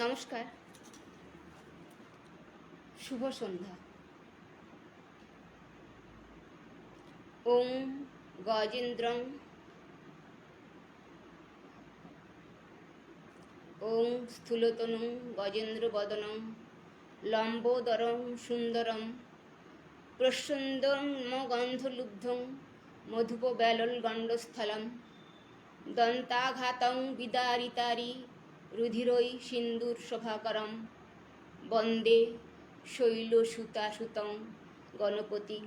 নমস্কার। শুভ সন্ধ্যা। ওং গজেন্দ্রং। ওং স্থূলতনুং গজেন্দ্র বদনং লম্বোদরং সুন্দরম প্রসন্দং গন্ধলুব্ধং। মধুপ ব্যালল গণ্ডস্থলম দন্তাঘাতং বিদারিতারি। রুধিরৈ সিন্দুর শোভাকরম। বন্দে শৈলসুতাসুতং গণপতি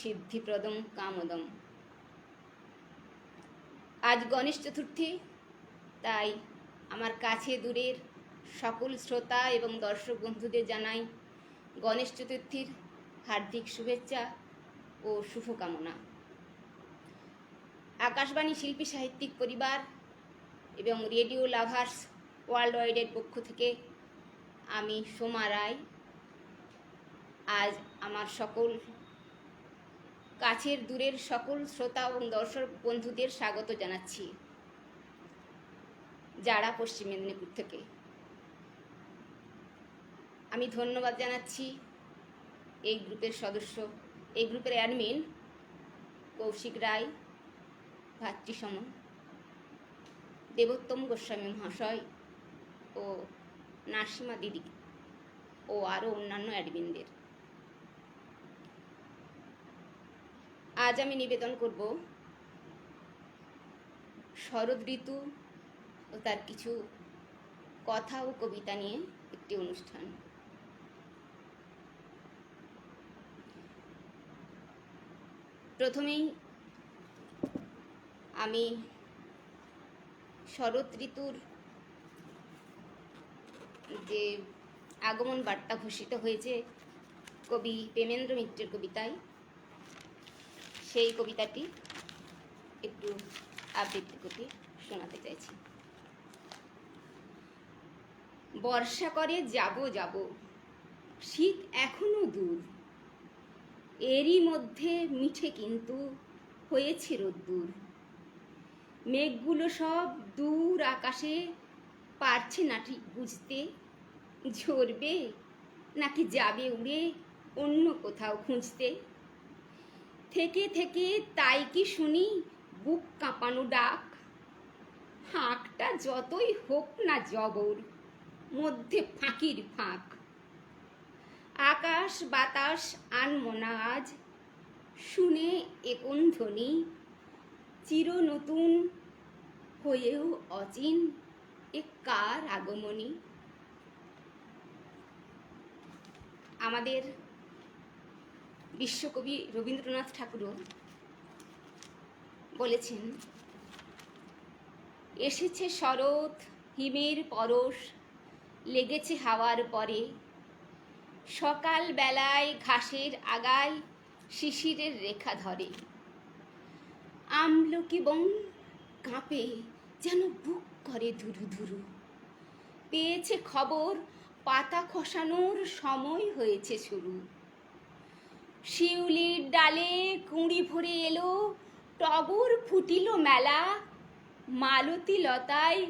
সিদ্ধিপ্রদং কামদম। আজ গণেশ চতুর্থী, তাই আমার কাছে দূরের সকল শ্রোতা এবং দর্শক বন্ধুদের জানাই গণেশ চতুর্থীর হার্দিক শুভেচ্ছা ও শুভকামনা। আকাশবাণী শিল্পী সাহিত্যিক পরিবার এবং রেডিও লাভার্স ওয়ার্ল্ড ওয়াইডের পক্ষ থেকে আমি সোমা রায়। আজ আমার সকল কাছের দূরের সকল শ্রোতা এবং দর্শক বন্ধুদের স্বাগত জানাচ্ছি যারা পশ্চিম মেদিনীপুর থেকে। আমি ধন্যবাদ জানাচ্ছি এই গ্রুপের সদস্য, এই গ্রুপের অ্যাডমিন কৌশিক রায়, ভাতৃসম দেবোত্তম গোস্বামী মহাশয় ও নাসিমা দিদি ও আরও অন্যান্য অ্যাডমিনদের। আজ আমি নিবেদন করব, শরৎ ঋতু ও তার কিছু কথা ও কবিতা নিয়ে একটি অনুষ্ঠান। প্রথমেই আমি শরৎ ঋতুর যে আগমন বার্তা ঘোষিত হয়েছে কবি প্রেমেন্দ্র মিত্রের কবিতায়, সেই কবিতাটি একটু আবৃত্তি করে শোনাতে চাইছি। বর্ষা করে যাব যাব। শীত এখনও দূর। এরই মধ্যে মিঠে কিন্তু হয়েছে রোদ্দুর। মেঘগুলো সব দূর আকাশে পারছে না ঠিক বুঝতে? ঝরবে? নাকি যাবে উড়ে অন্য কোথাও খুঁজতে? থেকে থেকে তাই কি শুনি বুক কাঁপানো ডাক? হাঁকটা যতই হোক না জবর, মধ্যে ফাঁকির ফাঁক। আকাশ বাতাস আনমনা আজ, শুনে একন ধ্বনি? চির নতুন হয়েও অচিন। এ কার আগমনী? আমাদের বিশ্বকবি রবীন্দ্রনাথ ঠাকুরও বলেছেন, এসেছে শরৎ, হিমের পরশ, লেগেছে হাওয়ার পরে। সকাল বেলায় ঘাসের আগায় শিশিরের রেখা ধরে। আমলকি বন কাঁপে যেন বুক করে ধুরু ধুরু। পেয়েছে খবর, পাতা খসানোর সময় হয়েছে শুরু। শিউলির ডালে কুঁড়ি ভরে এলো, টগর ফুটিল মেলা। মালতী লতায়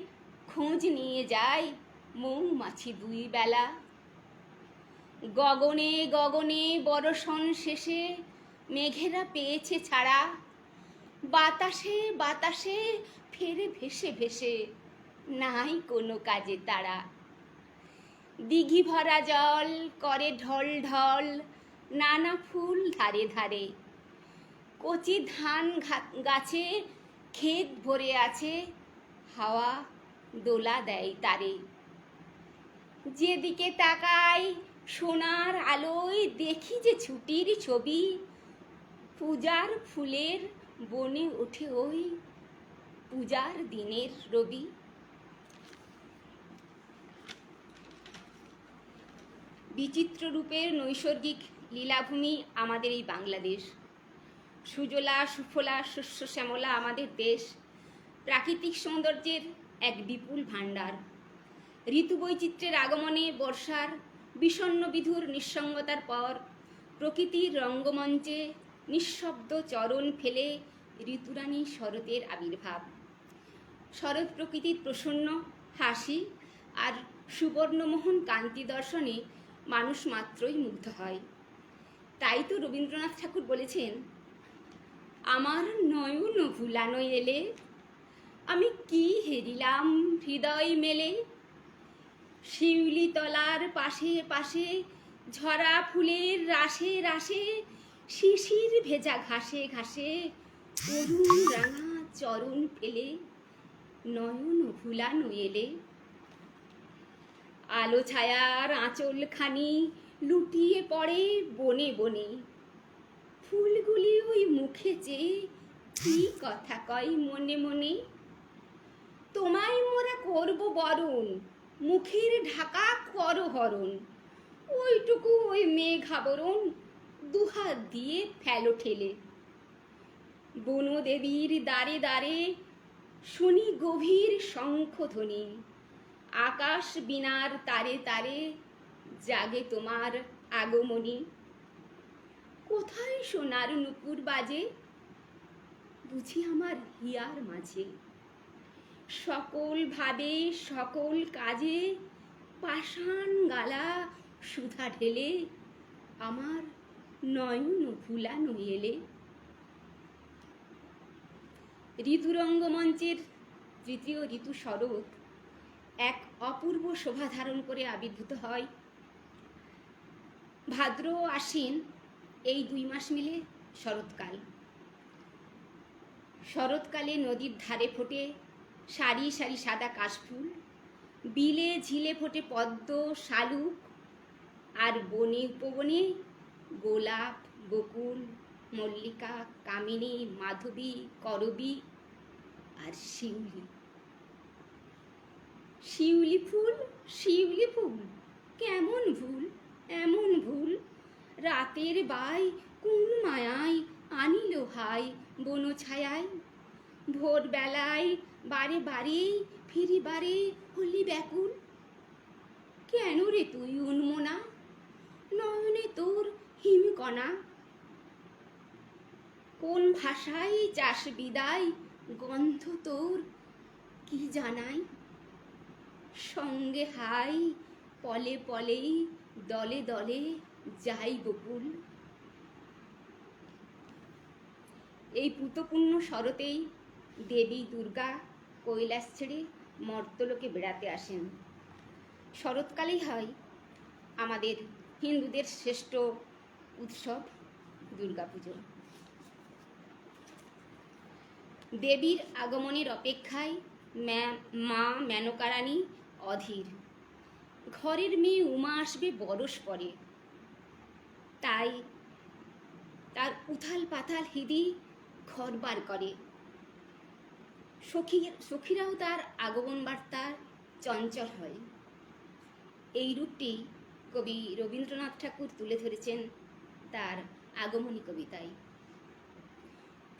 খোঁজ নিয়ে যায় মৌমাছি দুই বেলা। গগনে গগনে বরষণ শেষে মেঘেরা পেয়েছে ছাড়া। বাতাসে বাতাসে ফেরে ভেসে ভেসে নাই কোনো কাজে তারা। দিঘি ভরা জল করে ঢল ঢল, নানা ফুল ধারে ধারে। কচি ধান গাছে ক্ষেত ভরে আছে, হাওয়া দোলা দেয় তারে। যেদিকে তাকাই সোনার আলোয় দেখি যে ছুটির ছবি, পূজার ফুলের বনে ওঠে ওই পূজার দিনের রবি। বিচিত্র রূপের নৈসর্গিক লীলাভূমি আমাদের এই বাংলাদেশ। সুজলা, সুফলা, শস্য শ্যামলা আমাদের দেশ। প্রাকৃতিক সৌন্দর্যের এক বিপুল ভাণ্ডার। ঋতু বৈচিত্র্যের আগমনে বর্ষার বিষণ্ণ বিধুর নিঃসঙ্গতার পর প্রকৃতির রঙ্গমঞ্চে নিঃশব্দ চরণ ফেলে ঋতুরানী শরতের আবির্ভাব। শরৎ প্রকৃতির প্রসন্ন হাসি আর সুবর্ণমোহন কান্তি দর্শনে মানুষ মাত্রই মুগ্ধ হয়। তাই তো রবীন্দ্রনাথ ঠাকুর বলেছেন, আমার নয়ন ভুলানো এলে, আমি কি হেরিলাম হৃদয় মেলে? শিউলি তলার পাশে পাশে, ঝরা ফুলের রাশে রাশে, শিশির ভেজা ঘাসে ঘাসে, অরুণ রাঙা চরণ ফেলে নয়ন ভুলানো এলে। আলো ছায়ার আঁচলখানি লুটিয়ে পড়ে বনে বনে। ফুলগুলি ওই মুখে চেয়ে কি কথা কয় মনে মনে। তোমায় মোরা করব বরণ, মুখের ঢাকা করো হরণ। ওইটুকু ওই মেঘ আবরণ দুহাত দিয়ে ফেলো ঠেলে। বনদেবীর দ্বারে দ্বারে শুনি গভীর শঙ্খধ্বনি। আকাশ বিনার তারে তারে জাগে তোমার আগমনী। কোথায় সোনার নুপুর বাজে? বুঝি আমার হিয়ার মাঝে। সকল ভাবে সকল কাজে পাষাণ গালা সুধা ঢেলে আমার নয়ন ভুলানো এলে। ঋতুরঙ্গ মঞ্চের তৃতীয় ঋতু শরৎ এক অপূর্ব শোভা ধারণ করে আবির্ভূত হয়। ভাদ্র ও আশ্বিন এই দুই মাস মিলে শরৎকাল। শরৎকালে নদীর ধারে ফোটে সারি সারি সাদা কাশফুল, বিলে ঝিলে ফোটে পদ্ম, শালুক আর বনে উপবনে গোলাপ, বকুল, মল্লিকা, কামিনী, মাধবী, করবী আর শিউলি। শিউলি ফুল শিউলি ফুল, কেমন ভুল, এমন ভুল? রাতের বাই কোন মায়ায় আনিল হাই বন ছায়ায় ভোরবেলায় বারে বারে ফিরি বারে হলি ব্যাকুল। কেন রে তুই উন্মনা? নয়নে তোর হিমকণা। কোন ভাষায় চাষ বিদায়? গন্ধ তোর কি জানাই? সঙ্গে হাই, পলে পলেই, দলে দলে যাই বকুল এই পুতপূর্ণ শরতেই দেবী দুর্গা কৈলাস ছেড়ে মর্তলোকে বেড়াতে আসেন। শরৎকালেই হয় আমাদের হিন্দুদের শ্রেষ্ঠ উৎসব দুর্গাপুজো। দেবীর আগমনের অপেক্ষায় মা, মেনকারানী অধীর। ঘরের মেয়ে উমা আসবে বরস পরে। তাই তার উথাল পাথাল হিদি ঘর বার করে। সখী সখীরাও তার আগমন বার্তার চঞ্চল হয়। এই রূপটি কবি রবীন্দ্রনাথ ঠাকুর তুলে ধরেছেন তার আগমনী কবিতায়।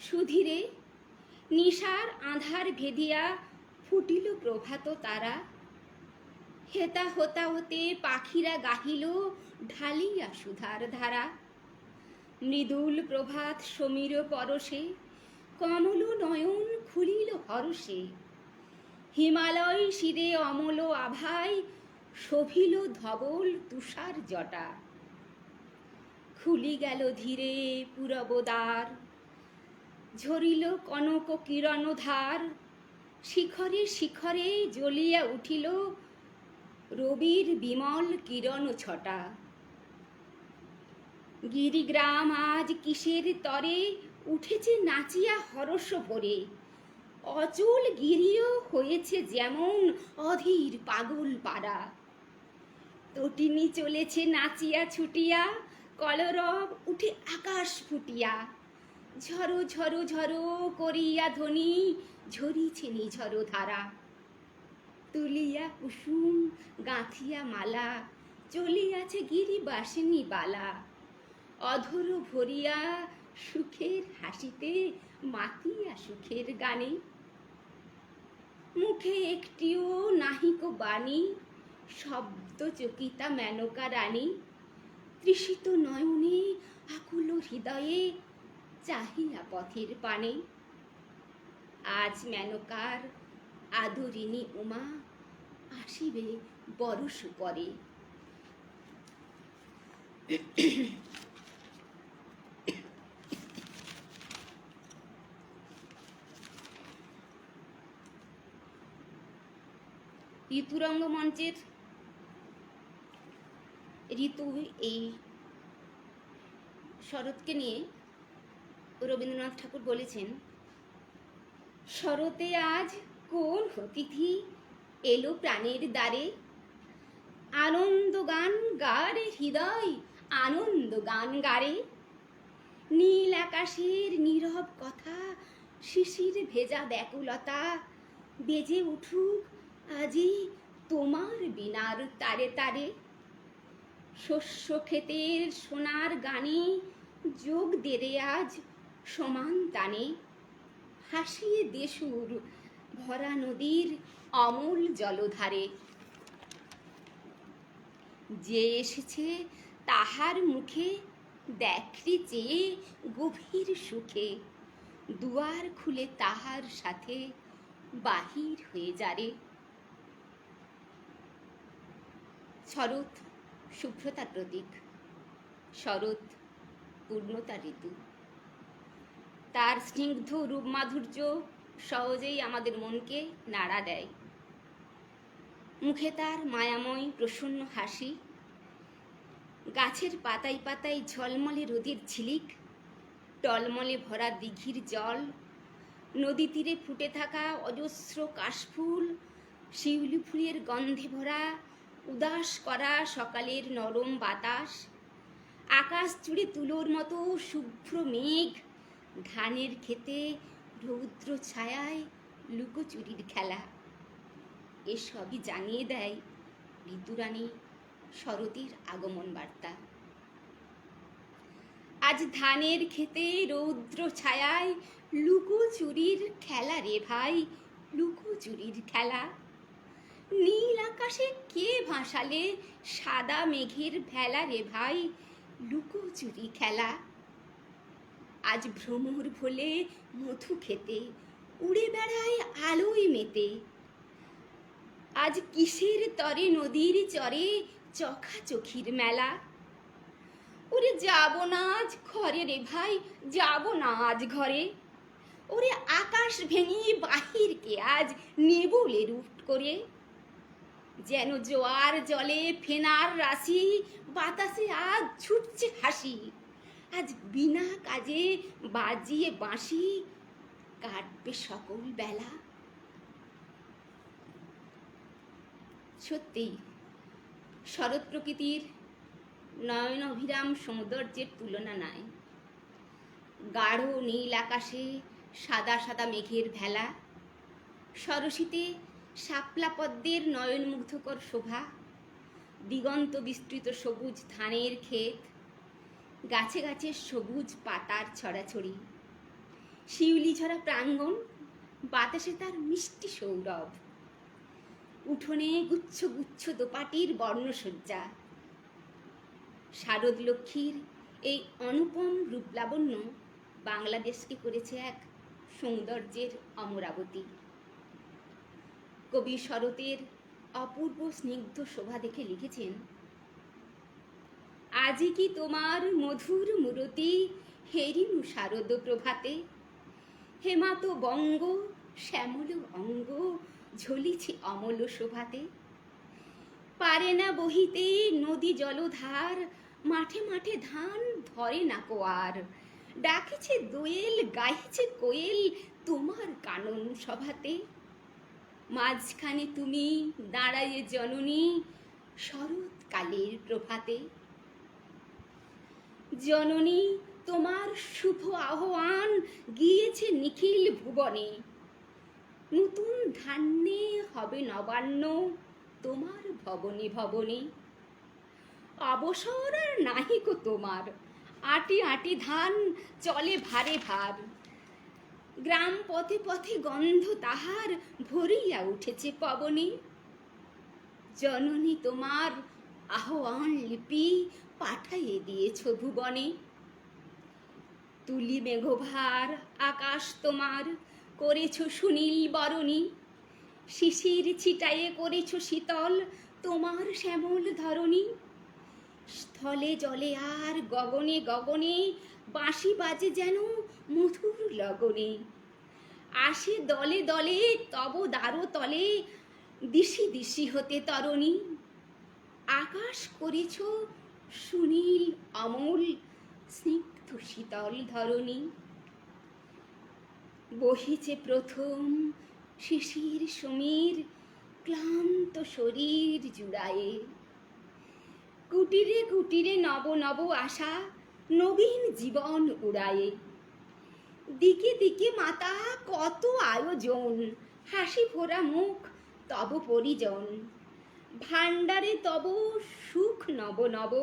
সুধীরে নিশার আধার ভেদিয়া ফুটিল প্রভাত তারা হেতা হোতা হতে পাখিরা গাহিল ঢালিয়া সুধার ধারা। মৃদুল প্রভাত সমীর পরশে কমল নয়ন খুলিল হরষে। হিমালয় শিরে অমল আভায় শোভিল ধবল তুষার জটা। খুলি গেল ধীরে পুরবদার, ঝরিল কনক কিরণ ধার শিখরে শিখরে জ্বলিয়া উঠিল রবির বিমল কিরণ ছটা। গিরিগ্রাম আজ কিসের তরে? উঠেছে নাচিয়া হরস ভরে। অচল গিরিও হয়েছে যেমন অধীর পাগল পাড়া। তটিনী চলেছে নাচিয়া ছুটিয়া, কলরব উঠে আকাশ ফুটিয়া। ঝরো ঝরো ঝরো করিয়া ধ্বনি ঝরিছে নিঝরো ধারা। তুলিয়া কুসুম, গাঁথিয়া মালা, চলিয়াছে গিরিবাসিনী বালা। অধর ভরিয়া সুখের হাসিতে মাতিয়া সুখের গানে। মুখে একটিও নাহিক বাণী, শব্দ চকিতা মেনকা রানী তৃষিত নয়নে আকুল হৃদয়ে চাহিয়া পথের পানে। আজ মেনকার আদরিনী উমা আসিবে বরস পরে। ঋতুরঙ্গ মঞ্চের ঋতু এই শরৎকে নিয়ে রবীন্দ্রনাথ ঠাকুর বলেছেন, শরতে আজ কোন অতিথি এলো প্রাণের দ্বারে। আনন্দ গান গারে হৃদয় আনন্দ গান গারে নীল আকাশের নীরব কথা, শিশির ভেজা ব্যাকুলতা, বেজে উঠুক আজি তোমার বিনার তারে তারে। শস্য ক্ষেতের সোনার গানে যোগ দেরে আজ সমান তানে হাসিয়ে দেশুর ভরা নদীর অমল জলধারে। যে এসেছে তাহার মুখে দেখলি চেয়ে গভীর সুখে। দুয়ার খুলে তাহার সাথে বাহির হয়ে যারে শরৎ শুভ্রতার প্রতীক। শরৎ পূর্ণতার ঋতু। তার স্নিগ্ধ রূপ মাধুর্য সহজেই আমাদের মনকে নাড়া দেয়। মুখে তার মায়াময় প্রসন্ন হাসি, গাছের পাতায় পাতায় ঝলমলে রোদের ঝিলিক, টলমলে ভরা দিঘির জল, নদী তীরে ফুটে থাকা অজস্র কাশফুল, শিউলি ফুলের গন্ধে ভরা, উদাস করা সকালের নরম বাতাস, আকাশ জুড়ে তুলোর মতো শুভ্র মেঘ, ধানের খেতে রৌদ্র ছায়ায় লুকোচুরির খেলা। এসবই জানিয়ে দেয় ঋতুরানী শরতের আগমন বার্তা। আজ ধানের খেতে রৌদ্র ছায়ায় লুকোচুরির খেলা রে ভাই, লুকোচুরির খেলা। নীল আকাশে কে ভাসালে সাদা মেঘের ভেলা রে ভাই, লুকোচুরি খেলা। আজ ভ্রমর ভোলে মধু খেতে, উড়ে বেড়ায় আলোয় মেতে। আজ কিসের তরে নদীর চরে চোখাচোখির মেলা? ওরে যাব না আজ ঘরে রে ভাই, যাব না আজ ঘরে। ওরে আকাশ ভেঙে বাহিরকে আজ নেবুলে রুট করে? যেন জোয়ার জলে ফেনার রাশি, বাতাসে আজ ছুটছে হাসি। আজ বিনা কাজে বাজিয়ে বাঁশি কাটবে সকল বেলা। সত্যি, শরৎ প্রকৃতির নয়ন অভিরাম সৌন্দর্যের তুলনা নাই। গাঢ় নীল আকাশে সাদা সাদা মেঘের ভেলা। সরসীতে শাপলা পদ্মের নয়নমুগ্ধকর শোভা। দিগন্ত বিস্তৃত সবুজ ধানের ক্ষেত। গাছে গাছে সবুজ পাতার ছড়াছড়ি। শিউলি ঝরা প্রাঙ্গণ, বাতাসে তার মিষ্টি সৌরভ। উঠোনে গুচ্ছ গুচ্ছ দোপাটির বর্ণসজ্জা। শারদ লক্ষ্মীর এই অনুপম রূপলাবণ্য বাংলাদেশকে করেছে এক সৌন্দর্যের অমরাবতী। কবি শরতের অপূর্ব স্নিগ্ধ শোভা দেখে লিখেছেন আজি কি তোমার মধুর মূরতি? হেরিনু শারদ প্রভাতে। হেমাত বঙ্গ, শ্যামল অঙ্গ ঝলিছে অমল শোভাতে। পারে না বহিতে নদী জলধার, মাঠে মাঠে ধান ধরে না কোয়ার। ডাকিছে দোয়েল গাইছে কোয়েল তোমার কানন সভাতে। মাঝখানে তুমি, দাঁড়ায়ে জননী, শরৎকালের প্রভাতে। জননী, তোমার শুভ আহ্বান গিয়েছে নিখিল ভুবনে। নতুন ধান্যে হবে নবান্ন তোমার ভবনে ভবনে। অবসর আর নাহিকো তোমার, আটি আটি ধান চলে ভারে ভার। গ্রাম পথে পথে গন্ধ তাহার ভরিয়া উঠেছে পবনে। জননী তোমার আহ্বান লিপি পাঠাইয়ে দিয়েছ ভুবনে। তুলি মেঘভার, আকাশ তোমার, করেছ সুনীল বরণী। শিশির ছিটাইয়ে করেছ শীতল, তোমার শ্যামল ধরণী। স্থলে জলে আর গগনে গগনে, বাঁশি বাজে যেন মধুর লগনে। আসে দলে দলে, তব দ্বারো তলে, দিশি দিশি হতে তরণী। আকাশ করেছ সুনীল, আমল, স্নিগ্ধ শীতল ধরণী। বসেছে প্রথম শিশির সমীর, ক্লান্ত শরীর জুড়ায়ে। কুটিরে কুটিরে নব নব আশা নবীন জীবন উড়ায়ে। দিকে দিকে মাতা কত আয়োজন, হাসি ভরা মুখ তব পরিজন। ভাণ্ডারে তব সুখ নব নব,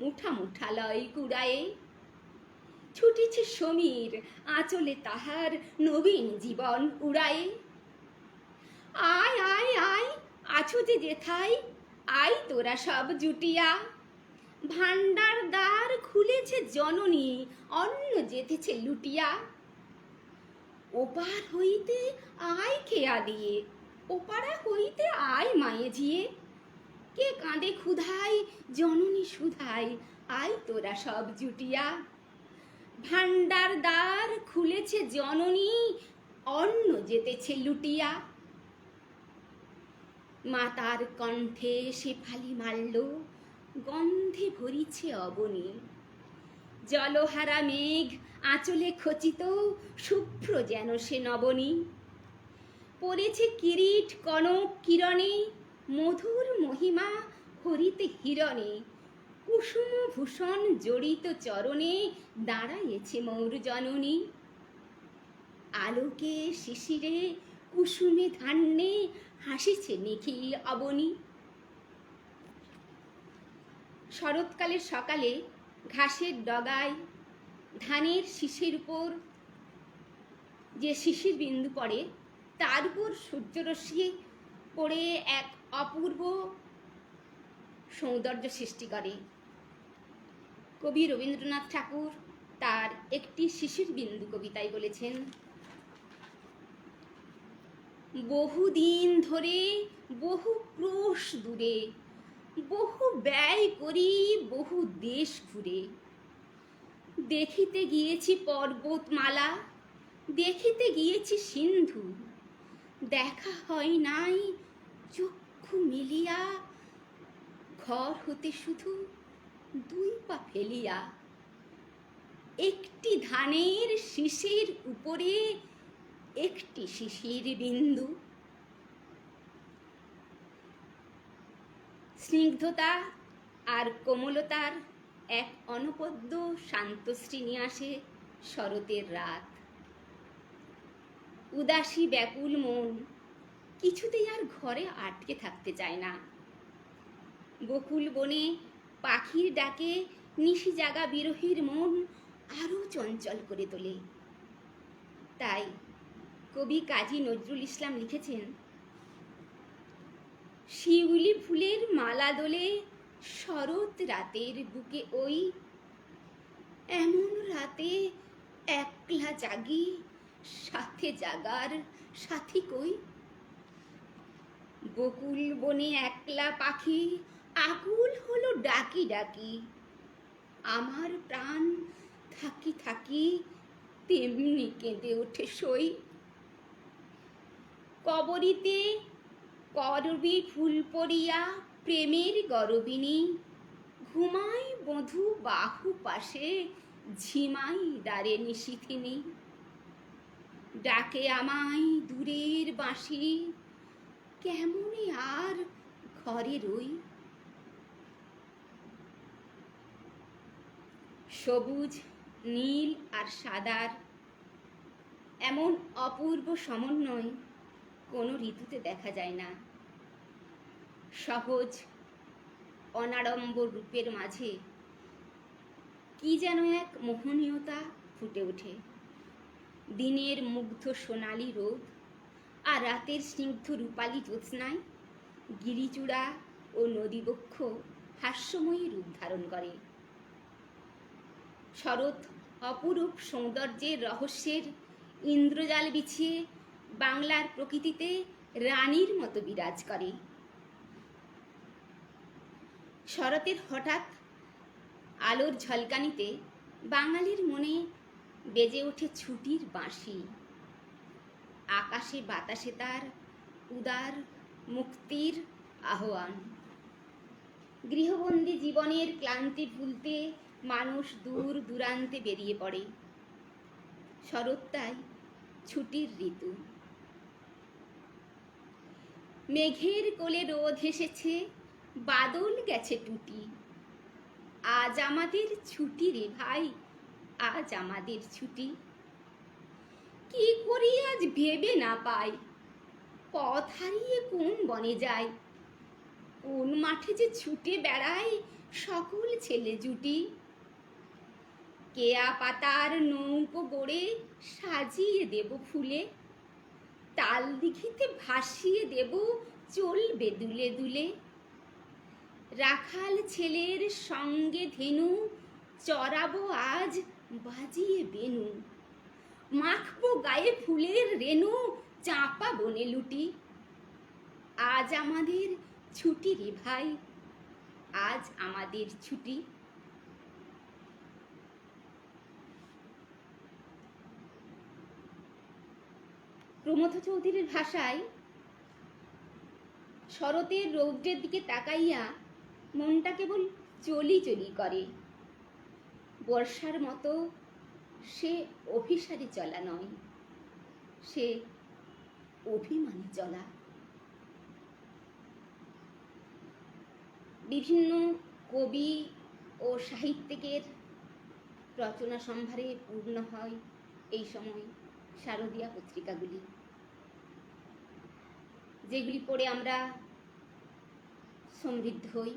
মুঠা মুঠা লয় কুড়ায়ে। ছুটিছে সমীর, আঁচলে তাহার নবীন জীবন উড়ায়ে। আয় আয় আয়, আছো যে যেথায়, আয় তোরা সব জুটিয়া। ভাণ্ডার দ্বার খুলেছে জননী, অন্ন যেতেছে লুটিয়া। ওপার হইতে আয় খেয়া দিয়ে ওপারা হইতে আয় মায়ে জিয়ে কে কাঁদে ক্ষুধায়, জননী সুধায়, আয় তোরা সব জুটিয়া। ভাণ্ডার দ্বার খুলেছে জননী, অন্ন যেতেছে লুটিয়া। মাতার কণ্ঠে সে ফালি মারল, গন্ধে ভরিছে অবনী। জলহারা মেঘ আঁচলে খচিত, শুভ্র যেন সে নবনী। পড়েছে কিরিট, কনক, কিরণে, মধুর মহিমা হরিতে হিরণে। কুসুম ভূষণ জড়িত চরণে দাঁড়াইছে মৌর জননী আলোকে শিশিরে কুসুমে ধান্যে হাসিছে নিখিল অবনী। শরৎকালের সকালে ঘাসের ডগায় ধানের শিশির উপর যে শিশির বিন্দু পড়ে তার উপর সূর্যরশ্মি পড়ে এক অপূর্ব সৌন্দর্য সৃষ্টি করে। কবি রবীন্দ্রনাথ ঠাকুর তার একটি শিশির বিন্দু কবিতায় বলেছেন, বহুদিন ধরে বহু ক্রোশ দূরে, বহু ব্যয় করি বহু দেশ ঘুরে। দেখিতে গিয়েছি পর্বতমালা, দেখিতে গিয়েছি সিন্ধু দেখা হয় নাই, চক্ষু মিলিয়া, ঘর হতে শুধু দুই পা ফেলিয়া। একটি ধানের শিশির উপরে একটি শিশির বিন্দু। স্নিগ্ধতা আর কোমলতার এক অনবদ্য শান্তশ্রী নিয়ে আসে শরতের রাত। উদাসী ব্যাকুল মন। কিছুতেই আর ঘরে আটকে থাকতে চায় না। বকুল বনে পাখির ডাকে নিশি জাগা বিরহীর মন আরও চঞ্চল করে তোলে। তাই কবি কাজী নজরুল ইসলাম লিখেছেন, শিউলি ফুলের মালা দোলে শরৎ রাতের বুকে ওই, এমন রাতে একলা জাগি সাথে জাগার সাথী কই? বকুল বনে একলা পাখি আকুল হলো ডাকি ডাকি। আমার প্রাণ থাকি থাকি তেমনি কেঁদে ওঠে সই। কবরিতে করবি ফুল পড়িয়া প্রেমের গরবিনী। ঘুমাই বধু বাহু পাশে, ঝিমাই ডারে নিশিথিনী। ডাকে আমায় দূরের বাঁশি, কেমনে আর ঘরে রই? সবুজ, নীল আর সাদার এমন অপূর্ব সমন্বয় কোনো ঋতুতে দেখা যায় না। সহজ অনাড়ম্বর রূপের মাঝে কি যেন এক মোহনীয়তা ফুটে ওঠে। দিনের মুগ্ধ সোনালি রোদ আর রাতের স্নিগ্ধ রূপালী জ্যোৎস্নায় গিরিচূড়া ও নদীবক্ষ হাস্যময়ী রূপ ধারণ করে। শরৎ অপরূপ সৌন্দর্যের রহস্যের ইন্দ্রজাল বিছিয়ে বাংলার প্রকৃতিতে রানীর মতো বিরাজ করে। শরতের হঠাৎ আলোর ঝলকানিতে বাঙালির মনে বেজে ওঠে ছুটির বাঁশি। আকাশে বাতাসে তার উদার মুক্তির আহ্বান। গৃহবন্দী জীবনের ক্লান্তি ভুলতে মানুষ দূর দূরান্তে বেরিয়ে পড়ে। শরৎ তাই ছুটির ঋতু। মেঘের কোলে রোদ এসেছে বাদল গেছে টুটি। আজ আমাদের ছুটি রে ভাই। আজ আমাদের ছুটি। কি করি আজ ভেবে না পাই। পথ হারিয়ে কোন বনে যায় কোন মাঠে যে ছুটে বেড়ায় সকল ছেলে জুটি। কেয়া পাতার নৌকো গড়ে সাজিয়ে দেব ফুলে। তাল দিঘিতে ভাসিয়ে দেব চলবে দুলে দুলে। রাখাল ছেলের সঙ্গে ধেনু চড়াবো আজ বাজিয়ে বেনু। মাখবো গায়ে ফুলের রেনু চাপা বনে লুটি। আজ আমাদের ছুটি রে ভাই, আজ আমাদের ছুটি। প্রমথ চৌধুরীর ভাষায়, শরতের রৌদ্রের দিকে তাকাইয়া মনটা কেবল চলি চলি করে। বর্ষার মতো সে অভিসারে চলা নয়, সে অভিমানে চলা। বিভিন্ন কবি ও সাহিত্যিকের রচনা সম্ভারে পূর্ণ হয় এই সময় শারদীয়া পত্রিকাগুলি, যেগুলি পড়ে আমরা সমৃদ্ধ হই।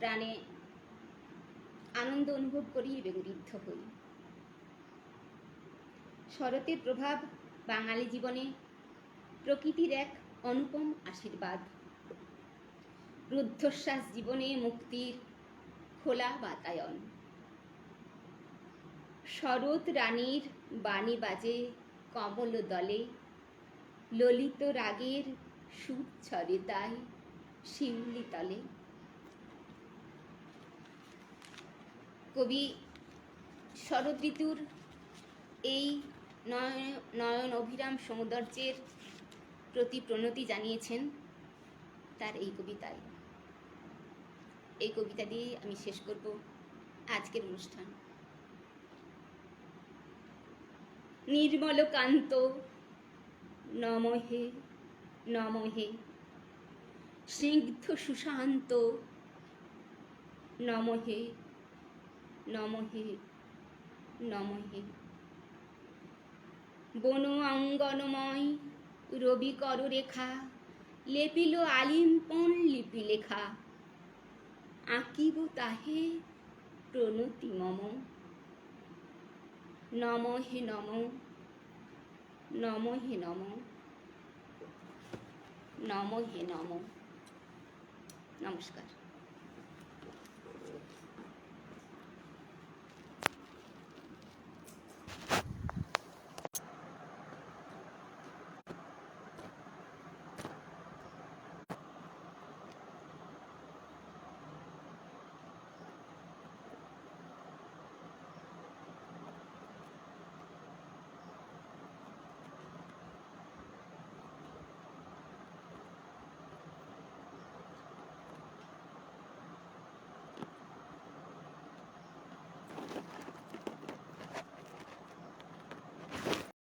প্রাণে আনন্দ অনুভব করি এবং ঋদ্ধ হই। শরতের প্রভাব বাঙালি জীবনে প্রকৃতির এক অনুপম আশীর্বাদ। রুদ্ধশ্বাস জীবনে মুক্তির খোলা বাতায়ন। শরৎ রানীর বাণী বাজে কমল দলে, ললিত রাগের সুর ছড়ে তাই শিউলি তলে। কবি শরৎ ঋতুর এই নয়ন নয়ন অভিরাম সৌন্দর্যের প্রতি প্রণতি জানিয়েছেন তার এই কবিতায়। এই কবিতা দিয়ে আমি শেষ করব আজকের অনুষ্ঠান। নির্মল কান্ত, নমহে নমহে। স্নিগ্ধ সুশান্ত, নমহে। নমহে নমহে। বন অঙ্গনময়, রবি রেখা লেপিল আলিম্পন লিপি লেখা। আঁকিব তাহে প্রণতি মম। নম হে নম নম হে নম নম হে নম। নমস্কার।